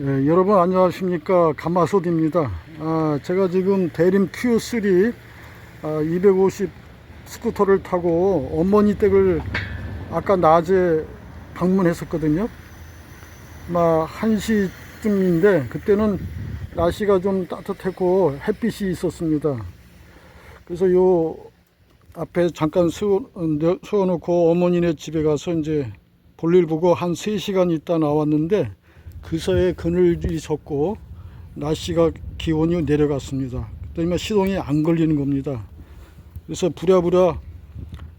예, 여러분 안녕하십니까 가마솥입니다. 아, 제가 지금 대림 Q3 아, 250 스쿠터를 타고 어머니 댁을 아까 낮에 방문했었거든요. 막 1시쯤인데 그때는 날씨가 좀 따뜻했고 햇빛이 있었습니다. 그래서 요 앞에 잠깐 어, 세워놓고 어머니네 집에 가서 이제 볼일 보고 한 3시간 있다 나왔는데 그 사이에 그늘이 졌고 날씨가 기온이 내려갔습니다. 그러면 시동이 안 걸리는 겁니다. 그래서 부랴부랴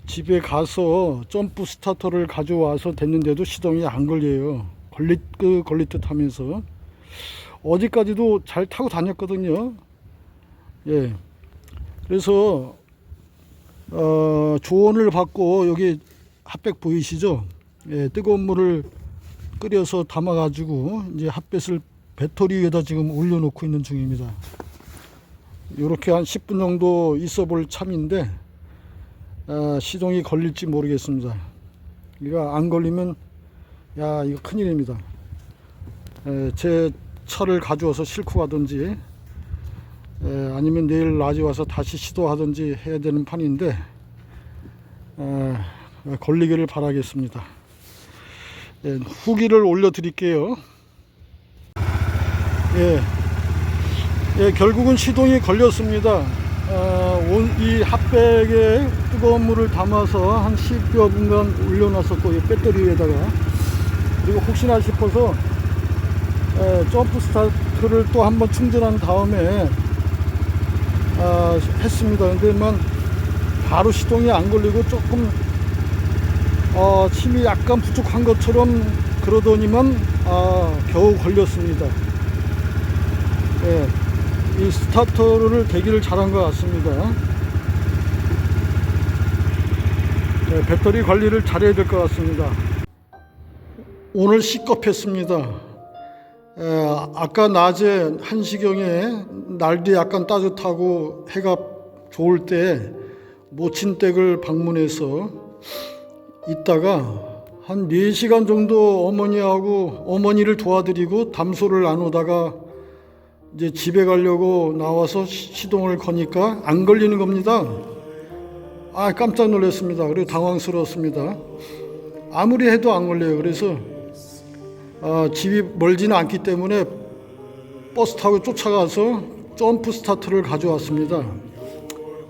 집에 가서 점프 스타터를 가져와서 됐는데도 시동이 안 걸려요. 걸릴 그 걸릴 듯 하면서 어디까지도 잘 타고 다녔거든요. 예. 그래서 어, 조언을 받고 여기 핫백 보이시죠? 예, 뜨거운 물을 끓여서 담아가지고 이제 핫뱃을 배터리 위에다 지금 올려놓고 있는 중입니다. 이렇게 한 10분 정도 있어 볼 참인데 아, 시동이 걸릴지 모르겠습니다. 이거 안 걸리면 야 이거 큰일입니다. 에, 제 차를 가져와서 싣고 가든지 에, 아니면 내일 낮에 와서 다시 시도하든지 해야 되는 판인데 에, 걸리기를 바라겠습니다. 예, 후기를 올려드릴게요. 예, 예, 결국은 시동이 걸렸습니다. 아, 온- 이 핫백에 뜨거운 물을 담아서 한 10여 분간 올려놨었고, 이 배터리 위에다가. 그리고 혹시나 싶어서 에, 점프 스타트를 또 한번 충전한 다음에 아, 했습니다. 근데만 바로 시동이 안 걸리고 조금 어, 침이 약간 부족한 것처럼 그러더니만 아, 겨우 걸렸습니다. 예, 이 스타터를 대기를 잘한 것 같습니다. 예, 배터리 관리를 잘해야 될 것 같습니다. 오늘 C급했습니다. 예, 아까 낮에 1시경에 날도 약간 따뜻하고 해가 좋을 때 모친댁을 방문해서 있다가 한 4시간 정도 어머니하고 어머니를 도와드리고 담소를 나누다가 이제 집에 가려고 나와서 시- 시동을 거니까 안 걸리는 겁니다. 아 깜짝 놀랐습니다. 그리고 당황스러웠습니다. 아무리 해도 안 걸려요. 그래서 아, 집이 멀지는 않기 때문에 버스 타고 쫓아가서 점프 스타트를 가져왔습니다.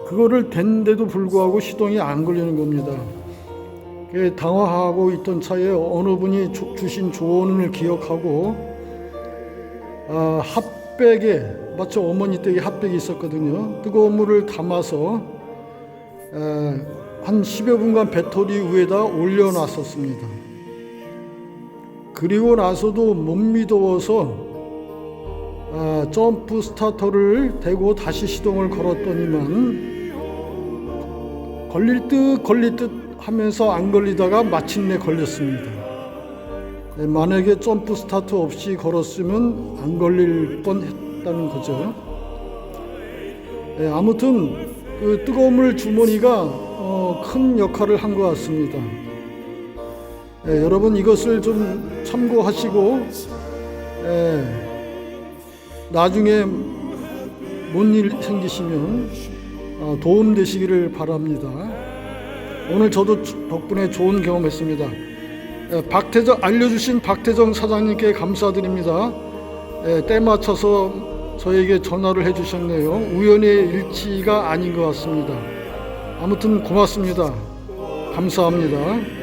그거를 댄데도 불구하고 시동이 안 걸리는 겁니다. 그 당황하고 있던 차에 어느 분이 주- 주신 조언을 기억하고 아, 핫백에 마치 어머니 댁에 핫백이 있었거든요. 뜨거운 물을 담아서 에, 한 10여 분간 배터리 위에다 올려놨었습니다. 그리고 나서도 못 믿어서 아, 점프 스타터를 대고 다시 시동을 걸었더니만 걸릴 듯 걸릴 듯 하면서 안 걸리다가 마침내 걸렸습니다. 네, 만약에 점프 스타트 없이 걸었으면 안 걸릴 뻔 했다는 거죠. 네, 아무튼 그 뜨거운 물 주머니가 어, 큰 역할을 한 것 같습니다. 네, 여러분 이것을 좀 참고하시고 예, 나중에 뭔 일 생기시면 어, 도움 되시기를 바랍니다. 오늘 저도 주- 덕분에 좋은 경험했습니다. 예, 박태정 알려주신 박태정 사장님께 감사드립니다. 예, 때 맞춰서 저에게 전화를 해주셨네요. 우연의 일치가 아닌 것 같습니다. 아무튼 고맙습니다. 감사합니다.